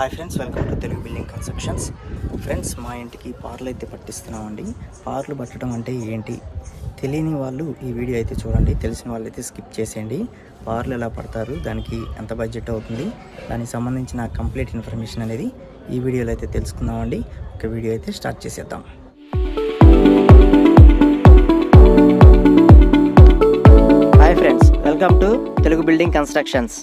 Hi friends welcome to Telugu building constructions friends మా ఇంటికి పార్లు అయితే పట్టిస్తున్నామండి. పార్లు పట్టడం అంటే ఏంటి? తెలియని వాళ్ళు ఈ వీడియో అయితే చూడండి. తెలిసిన వాళ్ళు అయితే స్కిప్ చేసేయండి. పార్లు ఎలా పడతారు? దానికి ఎంత బడ్జెట్ అవుతుంది? దానికి సంబంధించిన కంప్లీట్ ఇన్ఫర్మేషన్ అనేది ఈ వీడియోలో అయితే తెలుసుకుందామండి. ఒక వీడియో అయితే స్టార్ట్ చేసేద్దాం. Hi friends welcome to Telugu building constructions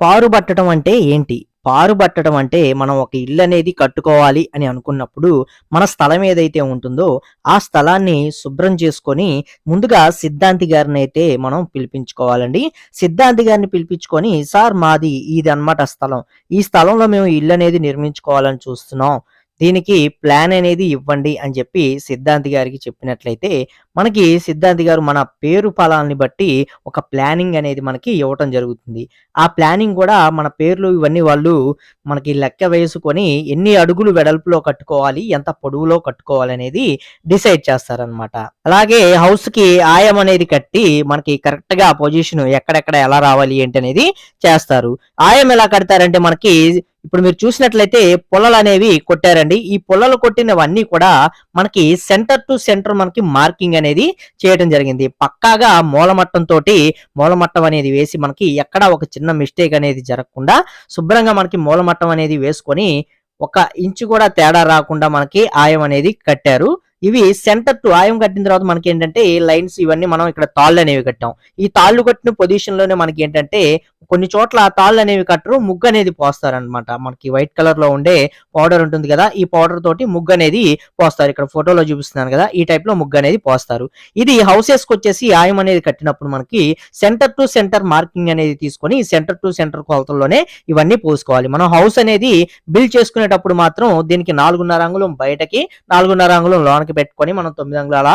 పారు పట్టడం అంటే ఏంటి? పారుబట్టడం అంటే మనం ఒక ఇల్లు అనేది కట్టుకోవాలి అని అనుకున్నప్పుడు మన స్థలం ఏదైతే ఉంటుందో ఆ స్థలాన్ని శుభ్రం చేసుకొని ముందుగా సిద్ధాంతి గారిని అయితే మనం పిలిపించుకోవాలండి. సిద్ధాంతి గారిని పిలిపించుకొని సార్ మాది ఇది అన్నమాట స్థలం. ఈ స్థలంలో మేము ఇల్లు అనేది నిర్మించుకోవాలని చూస్తున్నాం. దీనికి ప్లాన్ అనేది ఇవ్వండి అని చెప్పి సిద్ధాంతి గారికి చెప్పినట్లయితే మనకి సిద్ధాంతి గారు మన పేరు ఫలాన్ని బట్టి ఒక ప్లానింగ్ అనేది మనకి ఇవ్వటం జరుగుతుంది. ఆ ప్లానింగ్ కూడా మన పేర్లు ఇవన్నీ వాళ్ళు మనకి లెక్క వేసుకొని ఎన్ని అడుగులు వెడల్పులో కట్టుకోవాలి ఎంత పొడవులో కట్టుకోవాలి అనేది డిసైడ్ చేస్తారనమాట అలాగే హౌస్కి ఆయం అనేది కట్టి మనకి కరెక్ట్గా పొజిషన్ ఎక్కడెక్కడ ఎలా రావాలి ఏంటి అనేది చేస్తారు. ఆయం ఎలా కడతారంటే మనకి ఇప్పుడు మీరు చూసినట్లయితే పొలలు అనేవి కొట్టారండి. ఈ పొలలు కొట్టినవన్నీ కూడా మనకి సెంటర్ టు సెంటర్ మనకి మార్కింగ్ అనేది చేయడం జరిగింది. పక్కాగా మూలమట్టం తోటి మూలమట్టం అనేది వేసి మనకి ఎక్కడ ఒక చిన్న మిస్టేక్ అనేది జరగకుండా శుభ్రంగా మనకి మూలమట్టం అనేది వేసుకొని ఒక ఇంచు కూడా తేడా రాకుండా మనకి ఆయం అనేది కట్టారు. ఇవి సెంటర్ టు ఆయం కట్టిన తర్వాత మనకి ఏంటంటే లైన్స్ ఇవన్నీ మనం ఇక్కడ తాళ్ళు అనేవి కట్టాం. ఈ తాళ్ళు కట్టిన పొజిషన్లోనే మనకి ఏంటంటే కొన్ని చోట్ల తాళ్ళు అనేవి కట్టరు ముగ్గు అనేది పోస్తారనమాట మనకి వైట్ కలర్లో ఉండే పౌడర్ ఉంటుంది కదా ఈ పౌడర్ తోటి ముగ్గు అనేది పోస్తారు. ఇక్కడ ఫోటోలో చూపిస్తున్నాను కదా ఈ టైప్లో ముగ్గు అనేది పోస్తారు. ఇది హౌసెస్కి వచ్చేసి ఆయం అనేది కట్టినప్పుడు మనకి సెంటర్ టు సెంటర్ మార్కింగ్ అనేది తీసుకొని సెంటర్ టు సెంటర్ కొలతల్లోనే ఇవన్నీ పోసుకోవాలి. మనం హౌస్ అనేది బిల్డ్ చేసుకునేటప్పుడు మాత్రం దీనికి నాలుగున్నర అంగుళం బయటకి నాలుగున్నర అంగుళం లోనకి పెట్టుకొని మనం తొమ్మిది అంగుళాల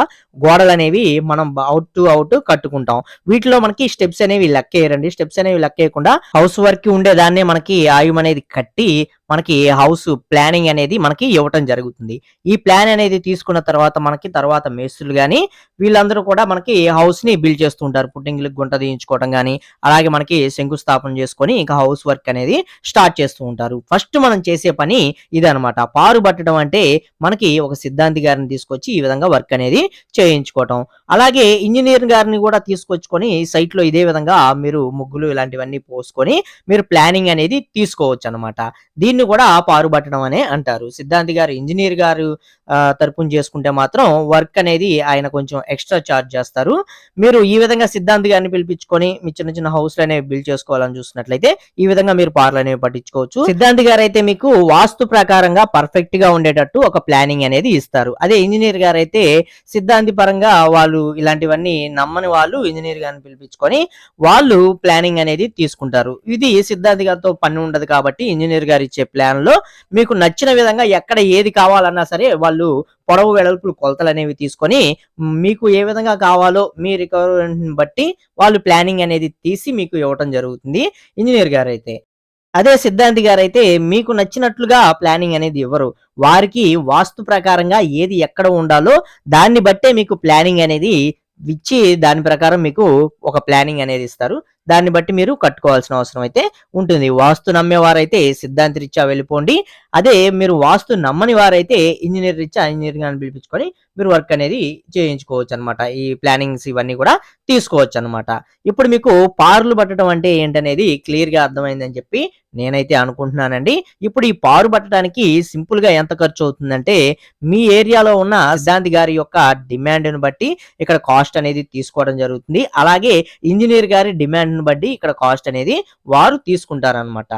గోడలు అనేవి మనం అవుట్ టు అవుట్ కట్టుకుంటాం. వీటిలో మనకి స్టెప్స్ అనేవి లెక్కేయరండి. స్టెప్స్ అనేవి లెక్కేయకుండా హౌస్ వర్క్ ఉండేదాన్నే మనకి ఆయుం అనేది కట్టి మనకి హౌస్ ప్లానింగ్ అనేది మనకి ఇవ్వటం జరుగుతుంది. ఈ ప్లాన్ అనేది తీసుకున్న తర్వాత మనకి తర్వాత మేస్త్రులు కానీ వీళ్ళందరూ కూడా మనకి హౌస్ని బిల్డ్ చేస్తుంటారు పుట్టింగ్లకు గుంట తీయించుకోవడం కానీ అలాగే మనకి శంకుస్థాపన చేసుకొని ఇంకా హౌస్ వర్క్ అనేది స్టార్ట్ చేస్తూ ఉంటారు. ఫస్ట్ మనం చేసే పని ఇదనమాట పారు పట్టడం అంటే మనకి ఒక సిద్ధాంతి గారిని తీసుకొచ్చి ఈ విధంగా వర్క్ అనేది చేయించుకోవటం. అలాగే ఇంజనీర్ గారిని కూడా తీసుకొచ్చుకొని సైట్లో ఇదే విధంగా మీరు ముగ్గులు ఇలాంటివన్నీ పోసుకొని మీరు ప్లానింగ్ అనేది తీసుకోవచ్చు అనమాట దీన్ని కూడా పారుబట్టడం అనే అంటారు. సిద్ధాంతి గారు ఇంజనీర్ గారు తరపున చేసుకుంటే మాత్రం వర్క్ అనేది ఆయన కొంచెం ఎక్స్ట్రా చార్జ్ చేస్తారు. మీరు ఈ విధంగా సిద్ధాంతి గారిని పిలిపించుకొని మీ చిన్న చిన్న హౌస్లు అనేవి బిల్డ్ చేసుకోవాలని చూసినట్లయితే ఈ విధంగా మీరు పార్లు అనేవి పట్టించుకోవచ్చు. సిద్ధాంతి గారు అయితే మీకు వాస్తు ప్రకారంగా పర్ఫెక్ట్గా ఉండేటట్టు ఒక ప్లానింగ్ అనేది ఇస్తారు. అదే ఇంజనీర్ గారు అయితే సిద్ధాంతి పరంగా వాళ్ళు ఇలాంటివన్నీ నమ్మని వాళ్ళు ఇంజనీర్ గారిని పిలిపించుకొని వాళ్ళు ప్లానింగ్ అనేది తీసుకుంటారు. ఇది సిద్ధాంతి గారితో పని ఉండదు కాబట్టి ఇంజనీర్ గారు ఇచ్చే ప్లాన్లో మీకు నచ్చిన విధంగా ఎక్కడ ఏది కావాలన్నా సరే వాళ్ళు పొడవు వెడల్పులు కొలతలు అనేవి తీసుకొని మీకు ఏ విధంగా కావాలో మీ రిక్వైర్మెంట్ బట్టి వాళ్ళు ప్లానింగ్ అనేది తీసి మీకు ఇవ్వటం జరుగుతుంది ఇంజనీర్ గారు అయితే అదే సిద్ధాంతి గారు అయితే మీకు నచ్చినట్లుగా ప్లానింగ్ అనేది ఇవ్వరు. వారికి వాస్తు ప్రకారంగా ఏది ఎక్కడ ఉండాలో దాన్ని బట్టే మీకు ప్లానింగ్ అనేది ఇచ్చి దాని ప్రకారం మీకు ఒక ప్లానింగ్ అనేది ఇస్తారు. దాన్ని బట్టి మీరు కట్టుకోవాల్సిన అవసరం అయితే ఉంటుంది. వాస్తు నమ్మేవారైతే సిద్ధాంతి రీత్యా వెళ్ళిపోండి. అదే మీరు వాస్తు నమ్మని వారైతే ఇంజనీర్ రీత్యా ఇంజనీర్ అని పిలిపించుకొని మీరు వర్క్ అనేది చేయించుకోవచ్చు అనమాట ఈ ప్లానింగ్స్ ఇవన్నీ కూడా తీసుకోవచ్చు అనమాట ఇప్పుడు మీకు పారులు పట్టడం అంటే ఏంటనేది క్లియర్గా అర్థమైందని చెప్పి నేనైతే అనుకుంటున్నానండి. ఇప్పుడు ఈ పారు పట్టడానికి సింపుల్గా ఎంత ఖర్చు అవుతుందంటే మీ ఏరియాలో ఉన్న సిద్ధాంతి గారి యొక్క డిమాండ్ను బట్టి ఇక్కడ కాస్ట్ అనేది తీసుకోవడం జరుగుతుంది. అలాగే ఇంజనీర్ గారి డిమాండ్ ని బట్టి ఇక్కడ కాస్ట్ అనేది వారు తీసుకుంటారనమాట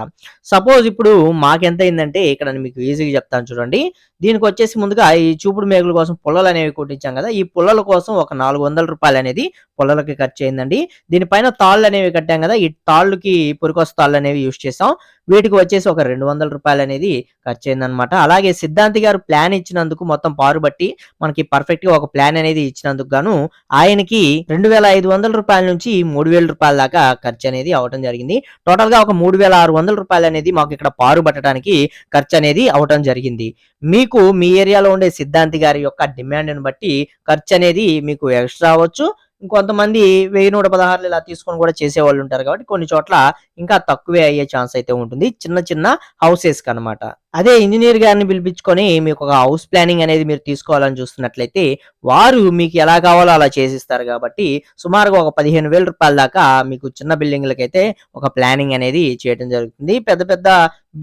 సపోజ్ ఇప్పుడు మాకెంత అయిందంటే ఇక్కడ మీకు ఈజీగా చెప్తాను చూడండి. దీనికి వచ్చేసి ముందుగా ఈ చూపుడు మేకల కోసం పుల్లలు అనేవి కొట్టించాం కదా ఈ పుల్లల కోసం ఒక నాలుగు వందల రూపాయలు అనేది పుల్లలకి ఖర్చు అయిందండి దీనిపైన తాళ్ళు అనేవి కట్టాం కదా ఈ తాళ్ళుకి పురికొస్త తాళ్ళు అనేవి యూజ్ చేసాం వీటికి వచ్చేసి ఒక రెండు వందల రూపాయలు అనేది ఖర్చు అయిందనమాట అలాగే సిద్ధాంతి గారు ప్లాన్ ఇచ్చినందుకు మొత్తం పారు బట్టి మనకి పర్ఫెక్ట్గా ఒక ప్లాన్ అనేది ఇచ్చినందుకు గాను ఆయనకి రెండు వేల ఐదు వందల రూపాయల నుంచి మూడు వేల రూపాయల దాకా ఖర్చు అనేది అవటం జరిగింది. టోటల్గా ఒక మూడు వేల ఆరు వందల రూపాయలు అనేది మాకు ఇక్కడ పారు పట్టడానికి ఖర్చు అనేది అవటం జరిగింది. మీకు మీ ఏరియాలో ఉండే సిద్ధాంతి గారి యొక్క డిమాండ్ను బట్టి ఖర్చు అనేది మీకు ఎక్స్ట్రా అవ్వచ్చు. ఇంకొంతమంది వెయ్యి నూట పదహారులు ఇలా తీసుకొని కూడా చేసేవాళ్ళు ఉంటారు కాబట్టి కొన్ని చోట్ల ఇంకా తక్కువే అయ్యే ఛాన్స్ అయితే ఉంటుంది. చిన్న చిన్న హౌసెస్ అన్నమాట అదే ఇంజనీర్ గారిని పిలిపించుకొని మీకు ఒక హౌస్ ప్లానింగ్ అనేది మీరు తీసుకోవాలని చూస్తున్నట్లయితే వారు మీకు ఎలా కావాలో అలా చేసిస్తారు కాబట్టి సుమారుగా ఒక పదిహేను వేల రూపాయల దాకా మీకు చిన్న బిల్డింగ్లకైతే ఒక ప్లానింగ్ అనేది చేయడం జరుగుతుంది. పెద్ద పెద్ద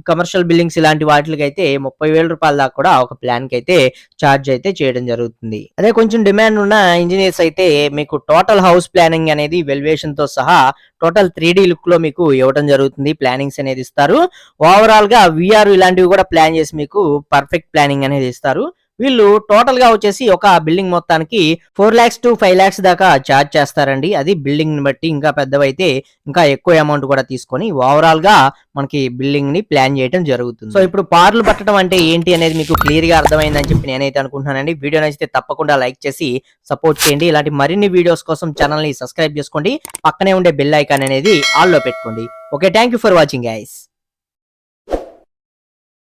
కమర్షియల్ బిల్డింగ్స్ ఇలాంటి వాటికైతే ముప్పై వేల రూపాయల దాకా కూడా ఒక ప్లాన్ అయితే ఛార్జ్ అయితే చేయడం జరుగుతుంది. అదే కొంచెం డిమాండ్ ఉన్న ఇంజనీర్స్ అయితే మీకు టోటల్ హౌస్ ప్లానింగ్ అనేది వెల్యుయేషన్తో సహా టోటల్ త్రీ లుక్లో మీకు ఇవ్వడం జరుగుతుంది. ప్లానింగ్స్ అనేది ఇస్తారు. ఓవరాల్గా విఆర్ ఇలాంటివి కూడా ప్లాన్ చేసి మీకు పర్ఫెక్ట్ ప్లానింగ్ అనేది ఇస్తారు. వీళ్ళు టోటల్గా వచ్చేసి ఒక బిల్డింగ్ మొత్తానికి four lakhs to five lakhs దాకా ఛార్జ్ చేస్తారండి. అది బిల్డింగ్ని బట్టి ఇంకా పెద్దవైతే ఇంకా ఎక్కువ అమౌంట్ కూడా తీసుకొని ఓవరాల్గా మనకి బిల్డింగ్ని ప్లాన్ చేయడం జరుగుతుంది. సో ఇప్పుడు పార్లు పట్టడం అంటే ఏంటి అనేది మీకు క్లియర్గా అర్థమైందని చెప్పి నేనైతే అనుకుంటున్నానండి. వీడియో నచ్చితే తప్పకుండా లైక్ చేసి సపోర్ట్ చేయండి. ఇలాంటి మరిన్ని వీడియోస్ కోసం ఛానల్ని సబ్స్క్రైబ్ చేసుకోండి. పక్కనే ఉండే బెల్ ఐకాన్ అనేది ఆల్లో పెట్టుకోండి. Okay thank you for watching guys